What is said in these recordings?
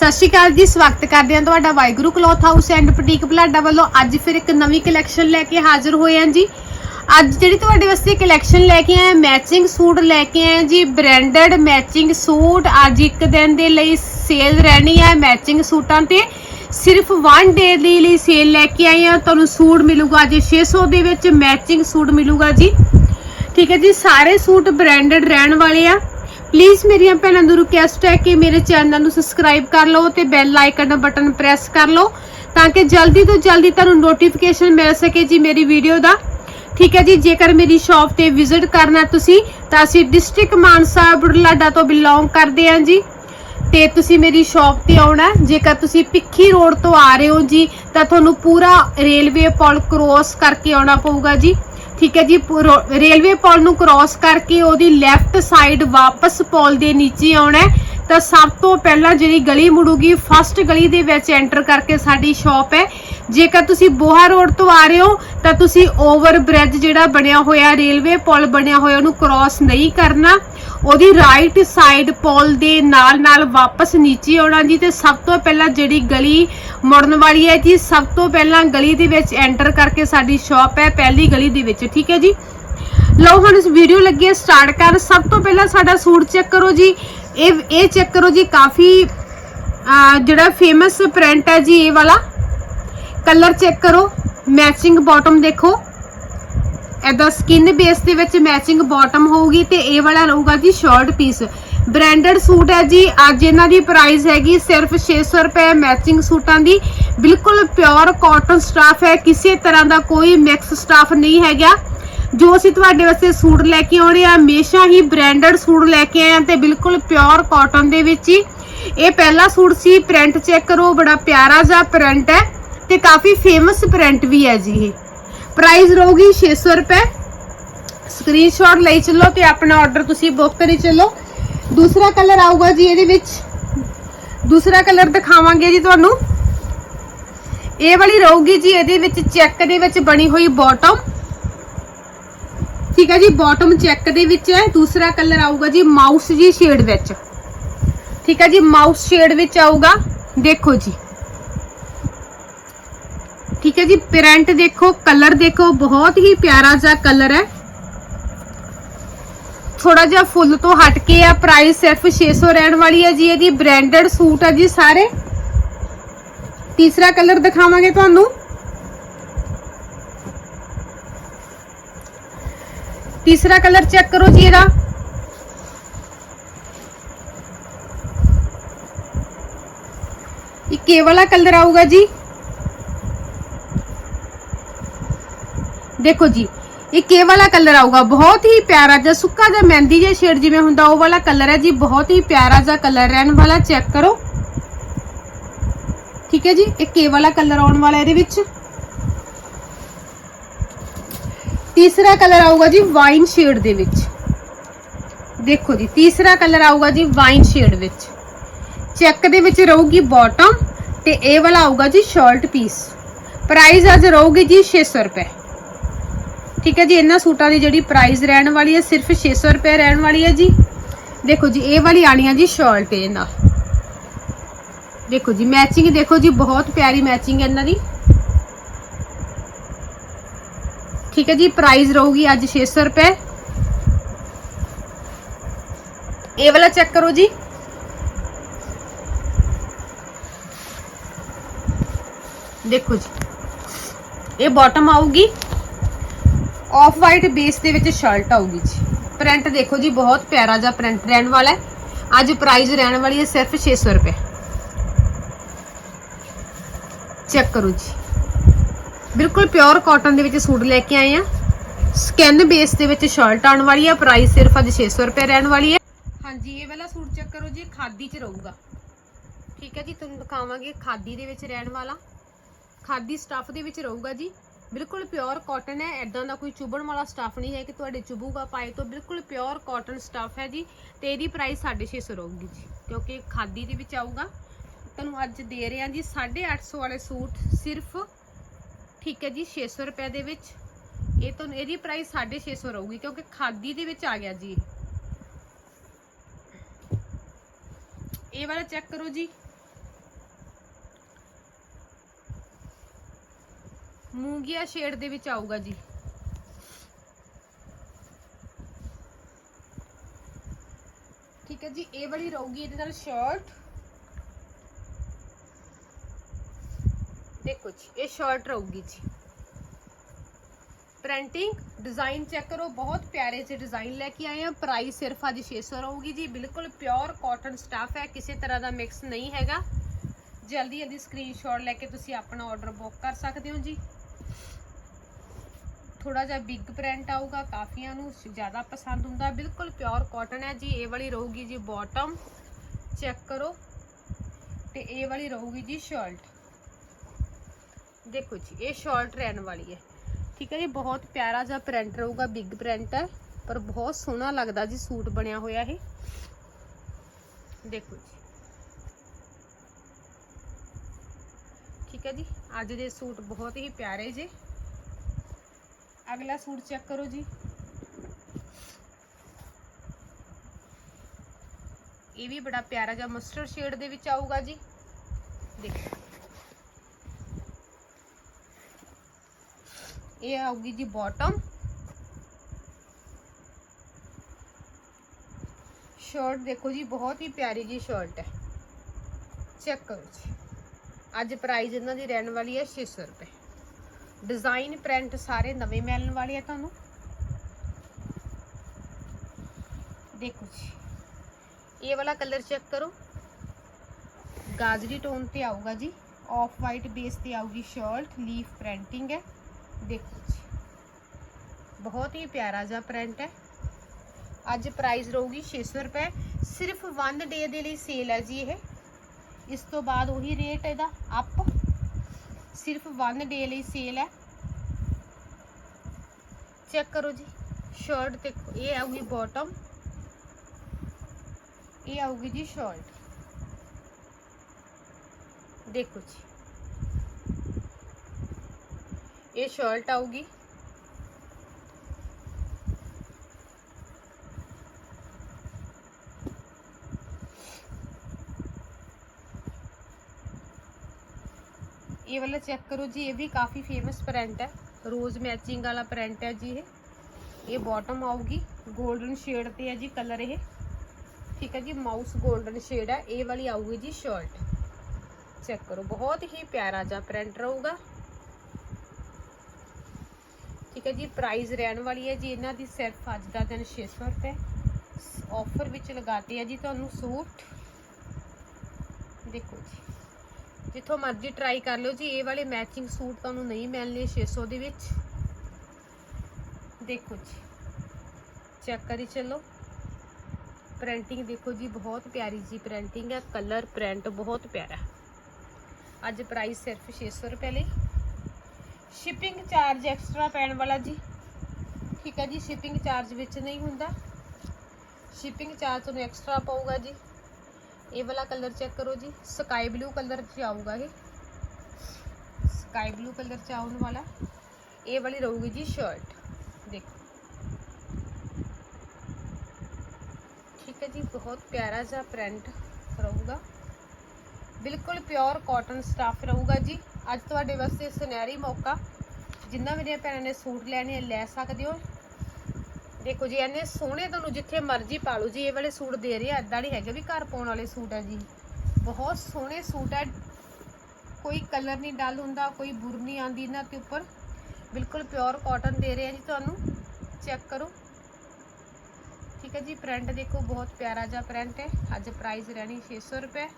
ਸਤਿ ਸ਼੍ਰੀ ਅਕਾਲ ਜੀ, ਸਵਾਗਤ ਕਰਦੇ ਹਾਂ ਤੁਹਾਡਾ Waheguru cloth house and boutique Bhalada ਵੱਲੋਂ ਅੱਜ ਫਿਰ ਇੱਕ ਨਵੀਂ ਕਲੈਕਸ਼ਨ ਲੈ ਕੇ ਹਾਜ਼ਰ ਹੋਏ ਹਾਂ ਜੀ। ਅੱਜ ਜਿਹੜੀ ਤੁਹਾਡੇ ਵਾਸਤੇ ਕਲੈਕਸ਼ਨ ਲੈ ਕੇ ਆਏ ਮੈਚਿੰਗ ਸੂਟ ਲੈ ਕੇ ਆਏ ਜੀ ਬ੍ਰਾਂਡਡ ਮੈਚਿੰਗ ਸੂਟ। ਅੱਜ ਇੱਕ ਦਿਨ ਦੇ ਲਈ ਸੇਲ ਰਹਿਣੀ ਹੈ ਮੈਚਿੰਗ ਸੂਟਾਂ ਤੇ। ਸਿਰਫ 1 ਡੇ ਦੇ ਲਈ ਸੇਲ ਲੈ ਕੇ ਆਏ ਹਾਂ। ਤੁਹਾਨੂੰ ਸੂਟ ਮਿਲੂਗਾ ਜੀ 600 ਦੇ ਵਿੱਚ ਮੈਚਿੰਗ ਸੂਟ ਮਿਲੂਗਾ ਜੀ। ਠੀਕ ਹੈ ਜੀ, ਸਾਰੇ ਸੂਟ ਬ੍ਰਾਂਡਡ ਰਹਿਣ ਵਾਲੇ ਆ। ਪਲੀਜ਼ ਮੇਰੀਆਂ ਭੈਣਾਂ ਨੂੰ ਰਿਕੁਐਸਟ ਹੈ ਕਿ ਮੇਰੇ ਚੈਨਲ ਨੂੰ ਸਬਸਕ੍ਰਾਈਬ ਕਰ ਲਓ ਤੇ ਬੈਲ ਆਈਕਨ ਦਾ ਬਟਨ ਪ੍ਰੈਸ ਕਰ ਲਓ ਤਾਂ ਕਿ ਜਲਦੀ ਤੋਂ ਜਲਦੀ ਤੁਹਾਨੂੰ ਨੋਟੀਫਿਕੇਸ਼ਨ ਮਿਲ ਸਕੇ ਜੀ ਮੇਰੀ ਵੀਡੀਓ ਦਾ। ਠੀਕ ਹੈ ਜੀ, ਜੇਕਰ ਮੇਰੀ ਸ਼ਾਪ ਤੇ ਵਿਜ਼ਿਟ ਕਰਨਾ ਤੁਸੀਂ, ਤਾਂ ਅਸੀਂ ਡਿਸਟ੍ਰਿਕਟ ਮਾਨਸਾ ਬੁਢਲਾਡਾ ਤੋਂ ਬਿਲੋਂਗ ਕਰਦੇ ਹਾਂ ਜੀ। ਤੇ ਤੁਸੀਂ ਮੇਰੀ ਸ਼ਾਪ ਤੇ ਆਉਣਾ ਜੇਕਰ ਤੁਸੀਂ ਪਿੱਖੀ ਰੋਡ ਤੋਂ ਆ ਰਹੇ ਹੋ ਜੀ, ਤਾਂ ਤੁਹਾਨੂੰ ਪੂਰਾ ਰੇਲਵੇ ਪੁਲ ਕ੍ਰੋਸ ਕਰਕੇ ਆਉਣਾ ਪਊਗਾ ਜੀ। ਠੀਕ ਹੈ ਜੀ ਰੇਲਵੇ ਪੁਲ ਨੂੰ ਕ੍ਰਾਸ ਕਰਕੇ ਉਹਦੀ ਲੈਫਟ ਸਾਈਡ ਵਾਪਸ ਪੁਲ ਦੇ ਨੀਚੇ ਆਉਣਾ ਹੈ। ਤਾਂ ਸਭ ਤੋਂ ਪਹਿਲਾਂ ਜਿਹੜੀ ਗਲੀ ਮੁੜੂਗੀ ਫਸਟ ਗਲੀ ਦੇ ਵਿੱਚ ਐਂਟਰ ਕਰਕੇ ਸਾਡੀ ਸ਼ਾਪ ਹੈ। ਜੇਕਰ ਤੁਸੀਂ ਬੋਹਾ ਰੋਡ ਤੋਂ ਆ ਰਹੇ ਹੋ, ਤਾਂ ਤੁਸੀਂ ਓਵਰ ਬ੍ਰਿਜ ਜਿਹੜਾ ਬਣਿਆ ਹੋਇਆ ਰੇਲਵੇ ਪੁਲ ਬਣਿਆ ਹੋਇਆ, ਉਹਨੂੰ ਕ੍ਰਾਸ ਨਹੀਂ ਕਰਨਾ। ਉਹਦੀ ਰਾਈਟ ਸਾਈਡ ਪੁਲ ਦੇ ਨਾਲ ਨਾਲ ਵਾਪਸ ਨੀਚੇ ਆਉਣਾ ਜੀ, ਤੇ ਸਭ ਤੋਂ ਪਹਿਲਾਂ ਜਿਹੜੀ ਗਲੀ ਮੁੜਨ ਵਾਲੀ ਹੈ ਜੀ, ਸਭ ਤੋਂ ਪਹਿਲਾਂ ਗਲੀ ਦੇ ਵਿੱਚ ਐਂਟਰ ਕਰਕੇ ਸਾਡੀ ਸ਼ਾਪ ਹੈ, ਪਹਿਲੀ ਗਲੀ ਦੇ ਵਿੱਚ, ਠੀਕ ਹੈ ਜੀ? ਲਓ, ਹੁਣ ਇਸ ਵੀਡੀਓ ਲੱਗੀ ਹੈ ਸਟਾਰਟ ਕਰ ਸਭ ਤੋਂ ਪਹਿਲਾਂ ਸਾਡਾ ਸੂਟ ਚੈੱਕ ਕਰੋ ਜੀ। ਇਹ ਇਹ ਚੈੱਕ ਕਰੋ ਜੀ, ਕਾਫੀ ਜਿਹੜਾ ਫੇਮਸ ਪ੍ਰਿੰਟ ਹੈ ਜੀ, ਇਹ ਵਾਲਾ। ਕਲਰ ਚੈੱਕ ਕਰੋ ਮੈਚਿੰਗ ਬਾਟਮ ਦੇਖੋ। ਇਹਦਾ ਸਕਿਨ ਬੇਸ ਦੇ ਵਿੱਚ ਮੈਚਿੰਗ ਬਾਟਮ ਹੋਊਗੀ ਤੇ ਇਹ ਵਾਲਾ ਰਹੂਗਾ ਜੀ ਸ਼ਾਰਟ ਪੀਸ ਬ੍ਰਾਂਡਡ ਸੂਟ ਹੈ ਜੀ, ਅੱਜ ਇਹਨਾਂ ਦੀ ਪ੍ਰਾਈਸ ਹੈਗੀ ਸਿਰਫ 600 ਰੁਪਏ ਮੈਚਿੰਗ ਸੂਟਾਂ ਦੀ। ਬਿਲਕੁਲ ਪਿਓਰ ਕਾਟਨ ਸਟਾਫ ਹੈ, ਕਿਸੇ ਤਰ੍ਹਾਂ ਦਾ ਕੋਈ ਮਿਕਸ ਸਟਾਫ ਨਹੀਂ ਹੈਗਾ। ਜੋ ਅਸੀਂ ਤੁਹਾਡੇ ਵਾਸਤੇ ਸੂਟ ਲੈ ਕੇ ਆਉਣੇ ਆ, ਹਮੇਸ਼ਾ ਹੀ ਬ੍ਰਾਂਡਡ ਸੂਟ ਲੈ ਕੇ ਆਏ ਆ ਤੇ ਬਿਲਕੁਲ ਪਿਓਰ ਕਾਟਨ ਦੇ ਵਿੱਚ ਹੀ। ਇਹ ਪਹਿਲਾ ਸੂਟ ਸੀ ਪ੍ਰਿੰਟ ਚੈੱਕ ਕਰੋ, ਬੜਾ ਪਿਆਰਾ ਜਿਹਾ ਪ੍ਰਿੰਟ ਹੈ ਤੇ ਕਾਫੀ ਫੇਮਸ ਪ੍ਰਿੰਟ ਵੀ ਹੈ ਜੀ ਇਹ। ਪ੍ਰਾਈਸ ਰਹੂਗੀ 600 ਰੁਪਏ। ਸਕਰੀਨਸ਼ਾਟ ਲਈ ਚੱਲੋ ਤੇ ਆਪਣਾ ਆਰਡਰ ਤੁਸੀਂ ਬੁੱਕ ਕਰੀ ਚੱਲੋ। ਦੂਸਰਾ ਕਲਰ ਆਊਗਾ ਜੀ ਇਹਦੇ ਵਿੱਚ। ਦੂਸਰਾ ਕਲਰ ਦਿਖਾਵਾਂਗੇ ਜੀ ਤੁਹਾਨੂੰ। ਇਹ ਵਾਲੀ ਰਹੂਗੀ ਜੀ ਇਹਦੇ ਵਿੱਚ ਚੈੱਕ ਦੇ ਵਿੱਚ ਬਣੀ ਹੋਈ ਬਾਟਮ ਠੀਕ ਹੈ ਜੀ ਬਾਟਮ ਚੈੱਕ ਦੇ ਵਿੱਚ ਹੈ ਦੂਸਰਾ ਕਲਰ ਆਊਗਾ ਜੀ ਮਾਊਸ ਜੀ ਸ਼ੇਡ ਵਿੱਚ। ਠੀਕ ਹੈ ਜੀ ਮਾਊਸ ਸ਼ੇਡ ਵਿੱਚ ਆਊਗਾ, ਦੇਖੋ ਜੀ। ਠੀਕ ਹੈ ਜੀ ਪ੍ਰਿੰਟ ਦੇਖੋ ਕਲਰ ਦੇਖੋ, ਬਹੁਤ ਹੀ ਪਿਆਰਾ ਜਿਹਾ ਕਲਰ ਹੈ। ਥੋੜਾ ਜਿਹਾ ਫੁੱਲ ਤੋਂ ਹਟ ਕੇ ਆ ਪ੍ਰਾਈਸ ਸਿਰਫ 600 ਰਹਿਣ ਵਾਲੀ ਹੈ ਜੀ, ਇਹਦੀ ਬ੍ਰਾਂਡਡ ਸੂਟ ਹੈ ਜੀ ਸਾਰੇ। ਤੀਸਰਾ ਕਲਰ ਦਿਖਾਵਾਂਗੇ ਤੁਹਾਨੂੰ। ਤੀਸਰਾ ਕਲਰ ਚੈੱਕ ਕਰੋ ਜੀ ਇਹਦਾ। ਇਹ ਕੇ ਵਾਲਾ ਕਲਰ ਆਊਗਾ ਜੀ। ਦੇਖੋ ਜੀ, ਇਹ ਕੇ ਵਾਲਾ ਕਲਰ ਆਊਗਾ। ਬਹੁਤ ਹੀ ਪਿਆਰਾ ਜਿਹਾ ਸੁੱਕਾ ਜਿਹਾ ਮਹਿੰਦੀ ਜਿਹਾ ਸ਼ੇਡ ਜਿਵੇਂ ਹੁੰਦਾ, ਉਹ ਵਾਲਾ ਕਲਰ ਹੈ ਜੀ। ਬਹੁਤ ਹੀ ਪਿਆਰਾ ਜਿਹਾ ਕਲਰ ਰਹਿਣ ਵਾਲਾ ਚੈੱਕ ਕਰੋ। ਠੀਕ ਹੈ ਜੀ, ਇਹ ਕੇ ਵਾਲਾ ਕਲਰ ਆਉਣ ਵਾਲਾ ਇਹਦੇ ਵਿੱਚ। ਤੀਸਰਾ ਕਲਰ ਆਊਗਾ ਜੀ ਵਾਈਨ ਸ਼ੇਡ ਦੇ ਵਿੱਚ। ਦੇਖੋ ਜੀ, ਤੀਸਰਾ ਕਲਰ ਆਊਗਾ ਜੀ ਵਾਈਨ ਸ਼ੇਡ ਵਿੱਚ। ਚੈੱਕ ਦੇ ਵਿੱਚ ਰਹੂਗੀ ਬਾਟਮ ਤੇ ਇਹ ਵਾਲਾ ਆਊਗਾ ਜੀ ਸ਼ਰਟ ਪੀਸ ਪ੍ਰਾਈਸ ਅੱਜ ਰਹੂਗੀ ਜੀ 600 ਰੁਪਏ। ਠੀਕ ਹੈ ਜੀ, ਇਹਨਾਂ ਸੂਟਾਂ ਦੀ ਜਿਹੜੀ ਪ੍ਰਾਈਸ ਰਹਿਣ ਵਾਲੀ ਹੈ ਸਿਰਫ 600 ਰੁਪਏ ਰਹਿਣ ਵਾਲੀ ਹੈ ਜੀ। ਦੇਖੋ ਜੀ, ਇਹ ਵਾਲੀ ਆਣੀ ਹੈ ਜੀ ਸ਼ਰਟ ਇਹ ਨਾਲ। ਦੇਖੋ ਜੀ ਮੈਚਿੰਗ ਦੇਖੋ ਜੀ, ਬਹੁਤ ਪਿਆਰੀ ਮੈਚਿੰਗ ਹੈ ਇਹਨਾਂ ਦੀ। ਠੀਕ ਹੈ ਜੀ ਪ੍ਰਾਈਸ ਰਹੂਗੀ ਅੱਜ 600 ਰੁਪਏ। ਇਹ ਵਾਲਾ ਚੈੱਕ ਕਰੋ ਜੀ। ਦੇਖੋ ਜੀ, ਇਹ ਬਾਟਮ ਆਊਗੀ। ਆਫ ਵਾਈਟ ਬੇਸ ਦੇ ਵਿੱਚ ਸ਼ਰਟ ਆਊਗੀ ਜੀ। ਪ੍ਰਿੰਟ ਦੇਖੋ ਜੀ, ਬਹੁਤ ਪਿਆਰਾ ਜਿਹਾ ਪ੍ਰਿੰਟ ਰਹਿਣ ਵਾਲਾ ਹੈ। ਅੱਜ ਪ੍ਰਾਈਸ ਰਹਿਣ ਵਾਲੀ ਹੈ ਸਿਰਫ 600 ਰੁਪਏ। ਚੈੱਕ ਕਰੋ ਜੀ। ਬਿਲਕੁਲ ਪਿਓਰ ਕਾਟਨ ਦੇ ਵਿੱਚ ਸੂਟ ਲੈ ਕੇ ਆਏ ਆ। ਸਕਿਨ ਬੇਸ ਦੇ ਵਿੱਚ ਸ਼ਰਟ ਆਉਣ ਵਾਲੀ ਆ ਪ੍ਰਾਈਸ ਸਿਰਫ ਅੱਜ 600 ਰੁਪਏ ਰਹਿਣ ਵਾਲੀ ਹੈ ਹਾਂਜੀ, ਇਹ ਵਾਲਾ ਸੂਟ ਚੈੱਕ ਕਰੋ ਜੀ, ਖਾਦੀ 'ਚ ਰਹੂਗਾ। ਠੀਕ ਹੈ ਜੀ, ਤੁਹਾਨੂੰ ਦਿਖਾਵਾਂਗੇ ਖਾਦੀ ਦੇ ਵਿੱਚ ਰਹਿਣ ਵਾਲਾ। ਖਾਦੀ ਸਟੱਫ ਦੇ ਵਿੱਚ ਰਹੂਗਾ ਜੀ। ਬਿਲਕੁਲ ਪਿਓਰ ਕਾਟਨ ਹੈ ਐਦਾਂ ਦਾ ਕੋਈ ਚੁਭਣ ਵਾਲਾ ਸਟੱਫ ਨਹੀਂ ਹੈ ਕਿ ਤੁਹਾਡੇ ਚੁਭੂਗਾ ਪਾਏ ਤੋਂ। ਬਿਲਕੁਲ ਪਿਓਰ ਕਾਟਨ ਸਟੱਫ ਹੈ ਜੀ ਤੇ ਇਹਦੀ ਪ੍ਰਾਈਸ 650 ਰਹੂਗੀ ਜੀ, ਕਿਉਂਕਿ ਖਾਦੀ ਦੇ ਵਿੱਚ ਆਊਗਾ। ਤੁਹਾਨੂੰ ਅੱਜ ਦੇ ਰਹੇ ਹਾਂ ਜੀ 850 ਵਾਲੇ ਸੂਟ ਸਿਰਫ ਠੀਕ ਹੈ ਜੀ 600 ਰੁਪਏ ਦੇ ਵਿੱਚ। ਇਹ ਤੋਂ ਇਹਦੀ ਪ੍ਰਾਈਸ 650 ਰਹੂਗੀ, ਕਿਉਂਕਿ ਖਾਦੀ ਦੇ ਵਿੱਚ ਆ ਗਿਆ ਜੀ ਇਹ। ਵਾਲਾ ਚੈੱਕ ਕਰੋ ਜੀ। ਮੂੰਗੀਆ ਸ਼ੇਡ ਦੇ ਵਿੱਚ ਆਊਗਾ ਜੀ। ਠੀਕ ਹੈ ਜੀ, ਇਹ ਵਾਲੀ ਰਹੂਗੀ ਇਹਦੇ ਨਾਲ ਸ਼ਰਟ ਦੇਖੋ ਜੀ, ਇਹ ਸ਼ਰਟ ਰਹੂਗੀ ਜੀ। ਪ੍ਰਿੰਟਿੰਗ ਡਿਜ਼ਾਈਨ ਚੈੱਕ ਕਰੋ, ਬਹੁਤ ਪਿਆਰੇ ਜਿਹੇ ਡਿਜ਼ਾਈਨ ਲੈ ਕੇ ਆਏ ਆ। ਪ੍ਰਾਈਸ ਸਿਰਫ ਅੱਜ 600 ਰਹੂਗੀ ਜੀ। ਬਿਲਕੁਲ ਪਿਓਰ ਕਾਟਨ ਸਟਫ ਹੈ, ਕਿਸੇ ਤਰ੍ਹਾਂ ਦਾ ਮਿਕਸ ਨਹੀਂ ਹੈਗਾ। ਜਲਦੀ ਜਲਦੀ ਸਕਰੀਨਸ਼ਾਟ ਲੈ ਕੇ ਤੁਸੀਂ ਆਪਣਾ ਆਰਡਰ ਬੁੱਕ ਕਰ ਸਕਦੇ ਹੋ ਜੀ। ਥੋੜਾ ਜਿਹਾ ਬਿਗ ਪ੍ਰਿੰਟ ਆਊਗਾ, ਕਾਫੀਆਂ ਨੂੰ ਜ਼ਿਆਦਾ ਪਸੰਦ ਹੁੰਦਾ। ਬਿਲਕੁਲ ਪਿਓਰ ਕਾਟਨ ਹੈ ਜੀ, ਇਹ ਵਾਲੀ ਰਹੂਗੀ ਜੀ ਬਾਟਮ ਚੈੱਕ ਕਰੋ। ਤੇ ਇਹ ਵਾਲੀ ਰਹੂਗੀ ਜੀ ਸ਼ਰਟ ਦੇਖੋ ਜੀ, ਇਹ ਸ਼ਰਟ ਰਹਿਣ ਵਾਲੀ ਹੈ। ਠੀਕ ਹੈ ਜੀ, ਬਹੁਤ ਪਿਆਰਾ ਜਿਹਾ ਪ੍ਰਿੰਟ ਰਹੂਗਾ ਬਿਗ ਪ੍ਰਿੰਟ ਹੈ। ਪਰ ਬਹੁਤ ਸੋਹਣਾ ਲੱਗਦਾ ਜੀ, ਸੂਟ ਬਣਿਆ ਹੋਇਆ ਇਹ। ਦੇਖੋ ਜੀ। ਠੀਕ ਹੈ ਜੀ, ਅੱਜ ਦੇ ਸੂਟ ਬਹੁਤ ਹੀ ਪਿਆਰੇ ਜੇ। ਅਗਲਾ ਸੂਟ ਚੈੱਕ ਕਰੋ ਜੀ। ਇਹ ਵੀ ਬੜਾ ਪਿਆਰਾ ਜਿਹਾ ਮਸਟਰਡ ਸ਼ੇਡ ਦੇ ਵਿੱਚ ਆਊਗਾ ਜੀ। ਦੇਖੋ। ਇਹ ਆਊਗੀ ਜੀ ਬਾਟਮ ਸ਼ਰਟ ਦੇਖੋ ਜੀ, ਬਹੁਤ ਹੀ ਪਿਆਰੀ ਜੀ ਸ਼ਰਟ ਹੈ। ਚੈੱਕ ਕਰੋ ਜੀ। ਅੱਜ ਪ੍ਰਾਈਸ ਇਹਨਾਂ ਦੀ ਰਹਿਣ ਵਾਲੀ ਹੈ 600 ਰੁਪਏ। ਡਿਜ਼ਾਈਨ ਪ੍ਰਿੰਟ ਸਾਰੇ ਨਵੇਂ ਮਿਲਣ ਵਾਲੇ ਆ ਤੁਹਾਨੂੰ। ਦੇਖੋ ਜੀ। ਇਹ ਵਾਲਾ ਕਲਰ ਚੈੱਕ ਕਰੋ। ਗਾਜਰੀ ਟੋਨ ਤੇ ਆਊਗਾ ਜੀ। ਆਫ ਵਾਈਟ ਬੇਸ ਤੇ ਆਊਗੀ ਸ਼ਰਟ ਲੀਫ ਪ੍ਰਿੰਟਿੰਗ ਹੈ। ਦੇਖੋ ਜੀ ਬਹੁਤ ਹੀ ਪਿਆਰਾ ਜਿਹਾ ਪ੍ਰਿੰਟ ਹੈ ਅੱਜ ਪ੍ਰਾਈਸ ਰਹੂਗੀ 600 ਰੁਪਏ ਸਿਰਫ 1 ਡੇ ਦੇ ਲਈ ਸੇਲ ਹੈ ਜੀ ਇਹ ਇਸ ਤੋਂ ਬਾਅਦ ਉਹੀ ਰੇਟ ਇਹਦਾ ਅਪ ਸਿਰਫ 1 ਡੇ ਲਈ ਸੇਲ ਹੈ ਚੈੱਕ ਕਰੋ ਜੀ ਸ਼ਰਟ ਦੇਖੋ ਇਹ ਆਊਗੀ ਬਾਟਮ ਇਹ ਆਊਗੀ ਜੀ ਸ਼ਰਟ ਦੇਖੋ ਜੀ ਇਹ ਸ਼ਰਟ ਆਊਗੀ ਇਹ ਵਾਲਾ ਚੈੱਕ ਕਰੋ ਜੀ ਇਹ ਵੀ ਕਾਫੀ ਫੇਮਸ ਪ੍ਰਿੰਟ ਹੈ ਰੋਜ਼ ਮੈਚਿੰਗ ਵਾਲਾ ਪ੍ਰਿੰਟ ਹੈ ਜੀ ਇਹ ਇਹ ਬਾਟਮ ਆਊਗੀ 골ਡਨ ਸ਼ੇਡ ਤੇ ਹੈ ਜੀ ਕਲਰ ਇਹ ਠੀਕ ਹੈ ਜੀ ਮਾਊਸ 골ਡਨ ਸ਼ੇਡ ਹੈ ਇਹ ਵਾਲੀ ਆਊਗੀ ਜੀ ਸ਼ਰਟ ਚੈੱਕ ਕਰੋ ਬਹੁਤ ਹੀ ਪਿਆਰਾ ਜਿਹਾ ਪ੍ਰਿੰਟ ਰਹੂਗਾ ਠੀਕ ਹੈ ਜੀ ਪ੍ਰਾਈਸ ਰਹਿਣ ਵਾਲੀ ਹੈ ਜੀ, ਇਹਨਾਂ ਦੀ ਸਿਰਫ ਅੱਜ ਦਾ ਦਿਨ 600 ਰੁਪਏ। ਆਫਰ ਵਿੱਚ ਲਗਾਤੇ ਆ ਜੀ ਤੁਹਾਨੂੰ ਸੂਟ। ਦੇਖੋ ਜੀ, ਜਿੱਥੋਂ ਮਰਜ਼ੀ ਟਰਾਈ ਕਰ ਲਿਓ ਜੀ, ਇਹ ਵਾਲੇ ਮੈਚਿੰਗ ਸੂਟ ਤੁਹਾਨੂੰ ਨਹੀਂ ਮਿਲਨੇ 600 ਦੇ ਵਿੱਚ। ਦੇਖੋ ਜੀ ਚੈੱਕ ਕਰੀ ਚੱਲੋ। ਪ੍ਰਿੰਟਿੰਗ ਦੇਖੋ ਜੀ, ਬਹੁਤ ਪਿਆਰੀ ਜੀ ਪ੍ਰਿੰਟਿੰਗ ਹੈ ਕਲਰ ਪ੍ਰਿੰਟ ਬਹੁਤ ਪਿਆਰਾ। ਅੱਜ ਪ੍ਰਾਈਸ ਸਿਰਫ 600 ਰੁਪਏ ਲਈ। ਸ਼ਿਪਿੰਗ ਚਾਰਜ ਐਕਸਟਰਾ ਪੈਣ ਵਾਲਾ ਜੀ। ਠੀਕ ਹੈ ਜੀ ਸ਼ਿਪਿੰਗ ਚਾਰਜ ਵਿੱਚ ਨਹੀਂ ਹੁੰਦਾ। ਸ਼ਿਪਿੰਗ ਚਾਰਜ ਤੁਹਾਨੂੰ ਐਕਸਟਰਾ ਪਊਗਾ ਜੀ। ਇਹ ਵਾਲਾ ਕਲਰ ਚੈੱਕ ਕਰੋ ਜੀ। ਸਕਾਈ ਬਲੂ ਕਲਰ 'ਚ ਆਊਗਾ ਇਹ। ਸਕਾਈ ਬਲੂ ਕਲਰ 'ਚ ਆਉਣ ਵਾਲਾ। ਇਹ ਵਾਲੀ ਰਹੂਗੀ ਜੀ ਸ਼ਰਟ ਦੇਖੋ। ਠੀਕ ਹੈ ਜੀ, ਬਹੁਤ ਪਿਆਰਾ ਜਿਹਾ ਪ੍ਰਿੰਟ ਰਹੂਗਾ। ਬਿਲਕੁਲ ਪਿਓਰ ਕਾਟਨ ਸਟਫ ਰਹੂਗਾ ਜੀ। ਅੱਜ ਤੁਹਾਡੇ ਵਾਸਤੇ ਸੁਨਹਿਰੀ ਮੌਕਾ। ਜਿੰਨਾ ਮੇਰੀਆਂ ਭੈਣਾਂ ਨੇ ਸੂਟ ਲੈਣੇ ਲੈ ਸਕਦੇ ਹੋ। ਦੇਖੋ ਜੀ ਇਹਨੇ ਸੋਹਣੇ ਤੁਹਾਨੂੰ ਜਿੱਥੇ ਮਰਜ਼ੀ ਪਾ ਲਓ ਜੀ। ਇਹ ਵਾਲੇ ਸੂਟ ਦੇ ਰਹੇ ਆ ਇਦਾਂ ਨਹੀਂ ਹੈਗੇ ਵੀ ਘਰ ਪਾਉਣ ਵਾਲੇ ਸੂਟ ਹੈ ਜੀ। ਬਹੁਤ ਸੋਹਣੇ ਸੂਟ ਹੈ ਕੋਈ ਕਲਰ ਨਹੀਂ ਡਲ ਹੁੰਦਾ, ਕੋਈ ਬੁਰ ਨਹੀਂ ਆਉਂਦੀ ਇਹਨਾਂ ਦੇ ਉੱਪਰ। ਬਿਲਕੁਲ ਪਿਓਰ ਕਾਟਨ ਦੇ ਰਹੇ ਆ ਜੀ ਤੁਹਾਨੂੰ। ਚੈੱਕ ਕਰੋ। ਠੀਕ ਹੈ ਜੀ, ਪ੍ਰਿੰਟ ਦੇਖੋ, ਬਹੁਤ ਪਿਆਰਾ ਜਿਹਾ ਪ੍ਰਿੰਟ ਹੈ। ਅੱਜ ਪ੍ਰਾਈਸ ਰਹਿਣੀ 600 ਰੁਪਏ।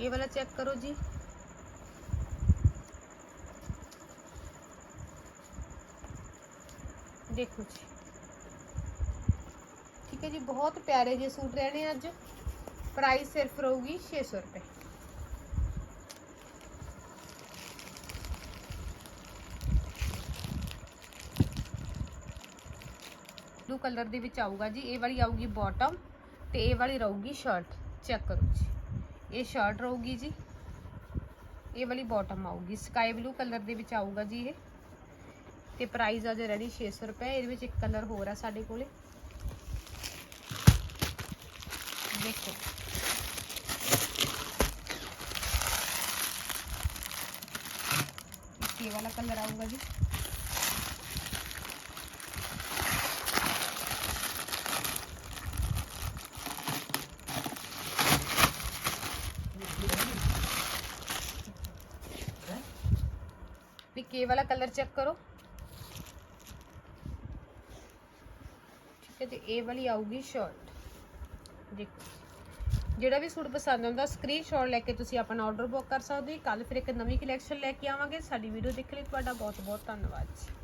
ਇਹ ਵਾਲਾ ਚੈੱਕ ਕਰੋ ਜੀ ਦੇਖੋ ਜੀ ਠੀਕ ਹੈ ਜੀ ਬਹੁਤ ਪਿਆਰੇ ਜਿਹੇ ਸੂਟ ਰਹਿਣੇ ਅੱਜ ਪ੍ਰਾਈਸ ਸਿਰਫ ਰਹੂਗੀ 600 ਰੁਪਏ ਬਲੂ ਕਲਰ ਦੇ ਵਿੱਚ ਆਊਗਾ ਜੀ ਇਹ ਵਾਲੀ ਆਊਗੀ ਬਾਟਮ ਤੇ ਇਹ ਵਾਲੀ ਰਹੂਗੀ ਸ਼ਰਟ ਚੈੱਕ ਕਰੋ ਜੀ ਇਹ ਸ਼ਰਟ ਰਹੂਗੀ ਜੀ। ਇਹ ਵਾਲੀ ਬਾਟਮ ਆਊਗੀ। ਸਕਾਈ ਬਲੂ ਕਲਰ ਦੇ ਵਿੱਚ ਆਊਗਾ ਜੀ ਇਹ। ਤੇ ਪ੍ਰਾਈਸ ਆ ਜੇ ਰੈਡੀ 600 ਰੁਪਏ, ਇਹਦੇ ਵਿੱਚ ਇੱਕ ਕਲਰ ਹੋਰ ਆ ਸਾਡੇ ਕੋਲੇ। ਦੇਖੋ। ਇਹ ਵਾਲਾ ਕਲਰ ਆਊਗਾ ਜੀ। ਵੀ ਕੇ ਵਾਲਾ ਕਲਰ ਚੈੱਕ ਕਰੋ। ਠੀਕ ਹੈ ਤੇ ਇਹ ਵਾਲੀ ਆਊਗੀ ਸ਼ਰਟ ਦੇਖੋ, ਜਿਹੜਾ ਵੀ ਸੂਟ ਪਸੰਦ ਆਉਂਦਾ ਸਕਰੀਨਸ਼ਾਟ ਲੈ ਕੇ ਤੁਸੀਂ ਆਪਣਾ ਆਰਡਰ ਬੁੱਕ ਕਰ ਸਕਦੇ ਹੋ। ਕੱਲ ਫਿਰ ਇੱਕ ਨਵੀਂ ਕਲੈਕਸ਼ਨ ਲੈ ਕੇ ਆਵਾਂਗੇ। ਸਾਡੀ ਵੀਡੀਓ ਦੇਖਣ ਲਈ ਤੁਹਾਡਾ ਬਹੁਤ ਬਹੁਤ ਧੰਨਵਾਦ ਜੀ।